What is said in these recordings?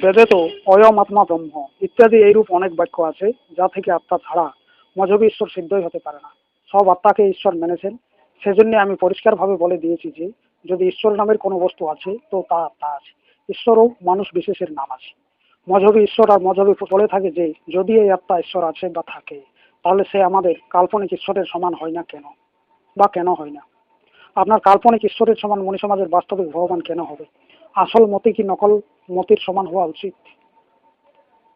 বেদে তো অয়ম আত্মা ব্রহ্ম ইত্যাদি এইরূপ অনেক বাক্য আছে, যা থেকে আত্মা ছাড়া মজবি ঈশ্বর সিদ্ধই হতে পারে না। সব আত্মাকে ঈশ্বর মেনেছেন। সেজন্য আমি পরিষ্কারভাবে বলে দিয়েছি যে, যদি ঈশ্বর নামের কোনো বস্তু আছে, তো তা আত্মা আছে। ঈশ্বরও মানুষ বিশেষের নাম আছে। মজহবি ঈশ্বর আর মজহবি বলে থাকে যে, যদি এই আত্মা ঈশ্বর আছে বা থাকে, তাহলে সে আমাদের কাল্পনিক ঈশ্বরের সমান হয় না কেন? বা কেন হয় না? আপনার কাল্পনিক ঈশ্বরের সমান মনি সমাজের বাস্তবিক ভগবান কেন হবে? আসল মতে কি নকল মতির সমান হওয়া উচিত।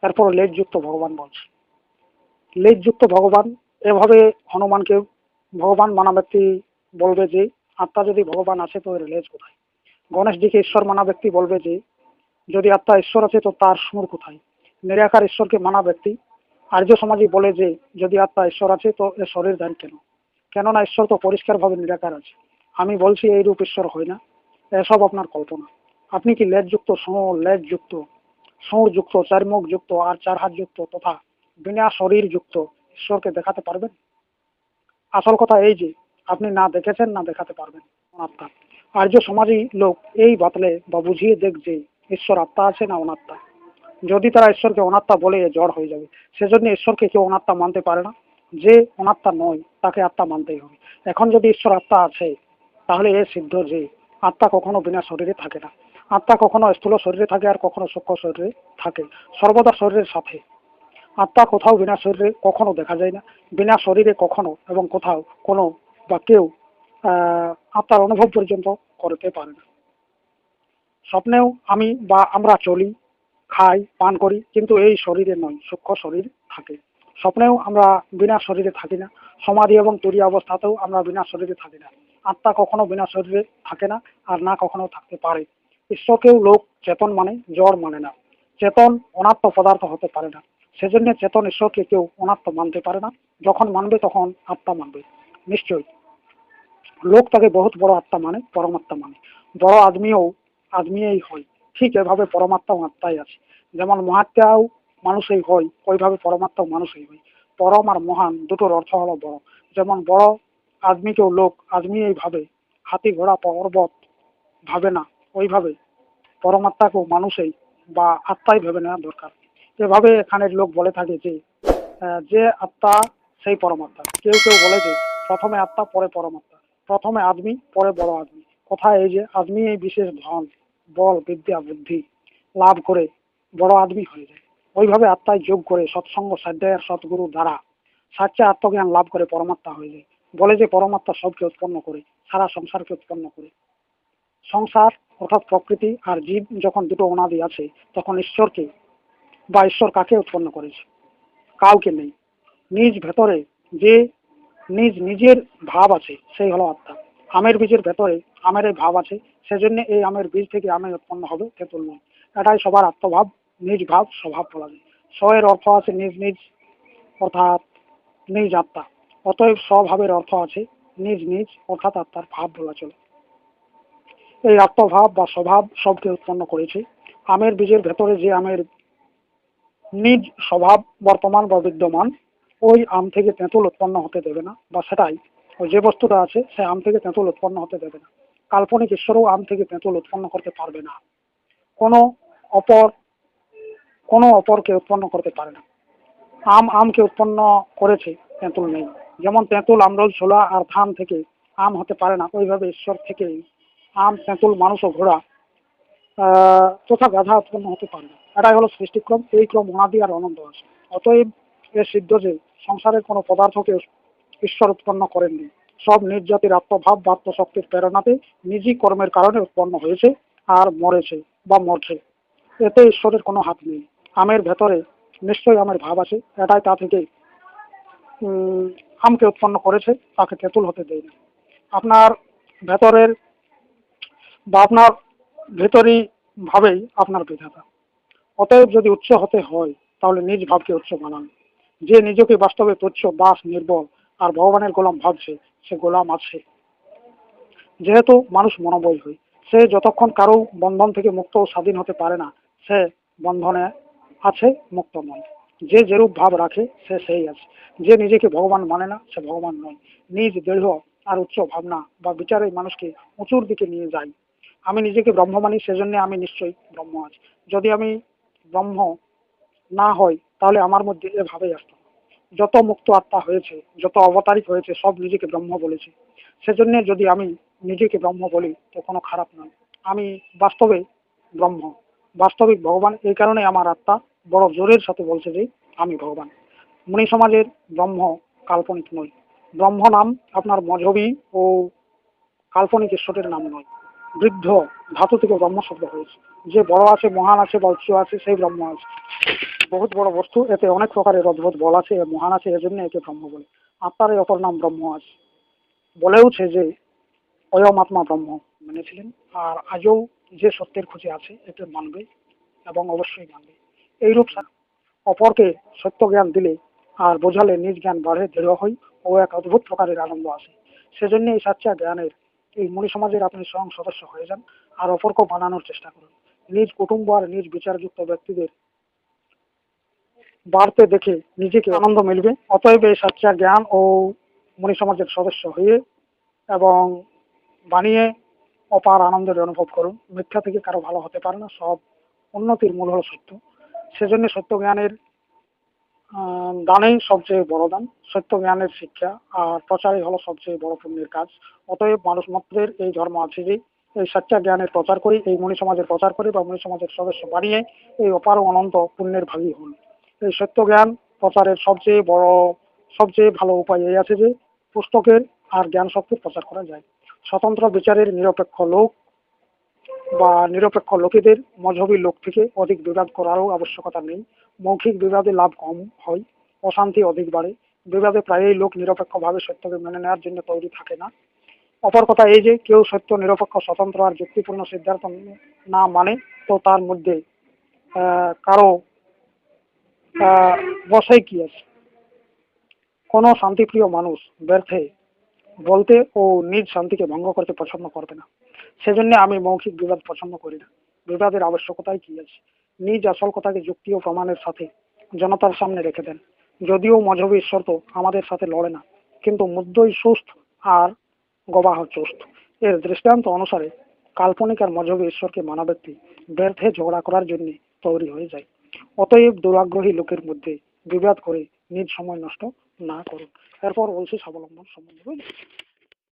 এরপর লেজযুক্ত ভগবান বলছে। লেজযুক্ত ভগবান, এভাবে হনুমানকে ভগবান মানা ব্যক্তি বলবে যে, আত্মা যদি ভগবান আছে তো এর লেজ কোথায়? গণেশজিকে ঈশ্বর মানা ব্যক্তি বলবে যে, যদি আত্মা ঈশ্বর আছে তো তার সুর কোথায়? নিরাকার ঈশ্বরকে মানা ব্যক্তি আর্য সমাজই বলে যে, যদি আত্মা ঈশ্বর আছে তো এর শরীর ধ্যান কেন? কেননা ঈশ্বর তো পরিষ্কারভাবে নিরাকার আছে। আমি বলছি এই রূপ ঈশ্বর হয় না। এসব আপনার কল্পনা। আপনি কি লেজযুক্ত সৌ লেজযুক্ত, সৌরযুক্ত চার মুখ যুক্ত আর চার হাত যুক্ত তথা বিনা শরীর যুক্ত ঈশ্বরকে দেখাতে পারবেন? আসল কথা এই যে, আপনি না দেখেছেন, না দেখাতে পারবেন। অনাত্মা। আর্য সমাজই লোক এই বাতলে বা বুঝিয়ে দেখ যে, ঈশ্বর আত্মা আছে না অনাত্মা। যদি তারা ঈশ্বরকে অনাত্মা বলে জড় হয়ে যাবে, সেজন্য ঈশ্বরকে কেউ অনাত্মা মানতে পারে না। যে অনাত্মা নয়, তাকে আত্মা মানতেই হবে। এখন যদি ঈশ্বর আত্মা আছে, তাহলে এ সিদ্ধ যে, আত্মা কখনো বিনা শরীরে থাকে না। আত্মা কখনো স্থূল শরীরে থাকে আর কখনো সূক্ষ্ম শরীরে থাকে। সর্বদা শরীরের সাথে। আত্মা কোথাও বিনা শরীরে কখনো দেখা যায় না। বিনা শরীরে কখনো এবং কোথাও কোনো বা কেউ আত্মার অনুভব পর্যন্ত করতে পারে না। স্বপ্নেও আমি বা আমরা চলি, খাই, পান করি, কিন্তু এই শরীরে নয়, সূক্ষ্ম শরীর থাকে। স্বপ্নেও আমরা বিনা শরীরে থাকি না। সমাধি এবং তুরী অবস্থাতেও আমরা বিনা শরীরে থাকি না। আত্মা কখনো বিনা শরীরে থাকে না আর না কখনো থাকতে পারে। ঈশ্বরকেও লোক চেতন মানে জড় মানে না। চেতন অনাত্ম পদার্থ হতে পারে না। সেজন্য চেতন ঈশ্বরকে কেউ অনাত্ম মানতে পারে না। যখন মানবে তখন আত্মা মানবে। নিশ্চয়ই। লোক তাকে বহুত বড় আত্মা মানে পরমাত্মা মানে। বড় আদমিও আদমিই হয়। ঠিক এভাবে পরমাত্মাও আত্মাই আছে। যেমন মহাত্মাও মানুষই হয়, ওইভাবে পরমাত্মাও মানুষই হয়। পরম আর মহান দুটোর অর্থ হলো বড়। যেমন বড় আদমিকেও লোক আদমি এই ভাবে, হাতি ঘোড়া পর্বত ভাবে না। ওইভাবে পরমাত্মাকেও মানুষই বা আত্মাই ভেবে নেওয়া দরকার। এভাবে এখানের লোক বলে থাকে যে যে আত্মা সেই পরমাত্মা। কেউ কেউ বলে যে, প্রথমে আত্মা, পরে পরমাত্মা। প্রথমে আদমি, পরে বড় আদমি। কথা এই যে, আদমি এই বিশেষ ধন, বল, বিদ্যা, বুদ্ধি লাভ করে বড় আদমি হয়ে যায়। ওইভাবে আত্মায় যোগ করে সৎসঙ্গ, সাধ্যায়ের সৎগুরু দ্বারা সাচ্চা আত্মজ্ঞান লাভ করে পরমাত্মা হয়ে যায়। বলে যে পরমাত্মা সবকে উৎপন্ন করে, সারা সংসারকে উৎপন্ন করে। সংসার অর্থাৎ প্রকৃতি আর জীব যখন দুটো অনাদি আছে, তখন ঈশ্বরকে বা ঈশ্বর কাকে উৎপন্ন করেছে? কাউকে নেই। নিজ ভেতরে যে নিজ নিজের ভাব আছে, সেই হলো আত্মা। আমের বীজের ভেতরে আমের এই ভাব আছে, সেজন্য এই আমের বীজ থেকে আমের উৎপন্ন হবে তেঁতুল নয়। এটাই সবার আত্মভাব, নিজ ভাব, স্বভাব বলা যায়। স্বয়ের অর্থ আছে নিজ নিজ, অর্থাৎ নিজ আত্মা। অতএব স্বভাবের অর্থ আছে নিজ নিজ, অর্থাৎ আত্মার ভাব বলা চলে। এই আত্মভাব বা স্বভাব সবকে উৎপন্ন করেছে। আমের বীজের ভেতরে যে আমের নিজ স্বভাব বর্তমান বা বিদ্যমান, ওই আম থেকে তেঁতুল উৎপন্ন হতে দেবে না, বা সেটাই ওই যে বস্তুটা আছে, সে আম থেকে তেঁতুল উৎপন্ন হতে দেবে না। কাল্পনিক ঈশ্বরও আম থেকে তেঁতুল উৎপন্ন করতে পারবে না। কোনো অপর, কোনো অপরকে উৎপন্ন করতে পারে না। আম, আমকে উৎপন্ন করেছে, তেঁতুল নেই। যেমন তেঁতুল আমরোল ছোলা আর ধান থেকে আম হতে পারে না, ওইভাবে ঈশ্বর থেকে আম, তেঁতুল, মানুষ ও ঘোড়া তথা গাধা উৎপন্ন হতে পারে। না এটাই হলো সৃষ্টিক্রম, এই ক্রম অনাদি আর অনন্ত আছে। অতএব এ সিদ্ধ যে সংসারের কোনো পদার্থকে ঈশ্বর উৎপন্ন করেননি, সব নির্যাতির আত্মভাব বা আত্মশক্তির প্রেরণাতে নিজই কর্মের কারণে উৎপন্ন হয়েছে আর মরেছে বা মরছে। এতে ঈশ্বরের কোনো হাত নেই। আমের ভেতরে নিশ্চয়ই আমের ভাব আছে, এটাই তা থেকে আমকে উৎপন্ন করেছে, তাকে তেঁতুল হতে দেয় না আপনার ভেতরের বা আপনার ভেতরই ভাবেই আপনার বিধাতা। অতএব যদি উচ্চ হতে হয়, তাহলে নিজ ভাবকে উচ্চ বানান। যে নিজেকে বাস্তবে তুচ্ছ, দাস, নির্বল আর ভগবানের গোলাম ভাবছে, সে গোলাম আছে। যেহেতু মানুষ মনোবল হয়, সে যতক্ষণ কারও বন্ধন থেকে মুক্ত ও স্বাধীন হতে পারে না, সে বন্ধনে আছে, মুক্ত নয়। যে যেরূপ ভাব রাখে, সে সেই আছে। যে নিজেকে ভগবান মানে না, সে ভগবান নয়। নিজ দৃঢ় আর উচ্চ ভাবনা বা বিচারে মানুষকে উঁচুর দিকে নিয়ে যায়। আমি নিজেকে ব্রহ্ম মানি সেজন্য আমি নিশ্চয়ই ব্রহ্ম আছি। যদি আমি ব্রহ্ম না হই, তাহলে আমার মধ্যে এভাবেই আসতো যত মুক্ত আত্মা হয়েছে, যত অবতারিক হয়েছে, সব নিজেকে ব্রহ্ম বলেছে। সেজন্য যদি আমি নিজেকে ব্রহ্ম বলি, তো কোনো খারাপ নয়। আমি বাস্তবে ব্রহ্ম। বাস্তবিক ভগবান, এই কারণে আমার আত্মা বড় জোরের সাথে বলছে যে, আমি ভগবান। মুনি সমাজের ব্রহ্ম কাল্পনিক নয় ব্রহ্ম নাম আপনার মজহবী ও কাল্পনিক ঈশ্বরের নাম নয়। বৃদ্ধ ধাতু থেকে ব্রহ্ম শব্দ হয়েছে। যে বড় আছে, মহান আছে বা উচ্চ আছে, সেই ব্রহ্ম আছে। বহুত বড় বস্তু, এতে অনেক প্রকারের অদ্ভুত বল আছে মহান আছে এজন্য একে ব্রহ্ম বলে। আত্মার এই অপর নাম ব্রহ্ম আছে। বলেওছে যে অয়মাত্মা ব্রহ্ম মেনেছিলেন, আর আজও যে সত্যের খোঁজে আছে এতে মানবে এবং অবশ্যই মানবে এইরূপ অপরকে সত্য জ্ঞান দিলে আর বোঝালে নিজ জ্ঞান বাড়ে, দৃঢ় হয় ও এক অদ্ভুত প্রকারের আনন্দ আসে। সেজন্য এই সাচ্চা জ্ঞানের এই মনি সমাজের আপনি স্বয়ং সদস্য হয়ে যান আর অপরকে বানানোর চেষ্টা করুন। নিজ কুটুম্ব আর নিজ বিচারযুক্ত ব্যক্তিদের বাড়তে দেখে নিজেকে আনন্দ মিলবে। অতএব এই সাচ্চা জ্ঞান ও মনি সমাজের সদস্য হয়ে এবং বানিয়ে অপার আনন্দের অনুভব করুন। মিথ্যা থেকে কারও ভালো হতে পারে না, সব উন্নতির মূল হল সত্য। সেজন্য সত্য জ্ঞানের দানেই সবচেয়ে বড় দান সত্য জ্ঞানের শিক্ষা, আর প্রচারই হলো সবচেয়ে বড় পুণ্যের কাজ। অতএব মানুষ মাত্রের এই ধর্ম আছে যে, এই সচ্চা জ্ঞানের প্রচার করি, এই মনি সমাজের প্রচার করি বা মনি সমাজের সদস্য বানিয়ে এই অপার অনন্ত পুণ্যের ভাগী হন। এই সত্য জ্ঞান প্রচারের সবচেয়ে বড়, সবচেয়ে ভালো উপায় এই আছে যে, পুস্তকের আর জ্ঞান শক্তির প্রচার করা যায়। স্বতন্ত্র বিচারের নিরপেক্ষ লোক বা নিরপেক্ষ লোকেদের মজহবী লোক থেকে অধিক বিবাদ করারও আবশ্যকতা নেই। মৌখিক বিবাদে লাভ কম হয়, অশান্তি অধিক বাড়ে। বিবাদে প্রায়ই লোক নিরপেক্ষভাবে সত্যকে মেনে নেওয়ার জন্য তৈরি থাকে না। অপর কথা এই যে, কেউ সত্য, নিরপেক্ষ, স্বতন্ত্র আর যুক্তিপূর্ণ সিদ্ধান্ত না মানে তো তার মধ্যে কারও বসাই কি আছে? কোনো শান্তিপ্রিয় মানুষ ব্যর্থে বলতে ও নিজ শান্তিকে ভঙ্গ করতে পছন্দ করবে না। সেজন্য আমি মৌখিক বিবাদ পছন্দ করি না। বিবাদের আবশ্যকতাই কি আছে? নিজ আসল কথাকে যুক্তি ও প্রমাণের সাথে জনতার সামনে রেখে দেন। যদিও মজহবী ঈশ্বর তো আমাদের সাথে লড়ে না, কিন্তু মুদ্রই সুস্থ আর গবাহ চুস্ত। এর দৃষ্টান্ত অনুসারে কাল্পনিক আর মজহবী ঈশ্বরকে মানা ব্যক্তি ব্যর্থে ঝগড়া করার জন্য তৈরি হয়ে যায়। অতএব দুরাগ্রহী লোকের মধ্যে বিবাদ করে নিজ সময় নষ্ট না করুন। এরপর বলছি স্বাবলম্বন সম্বন্ধে?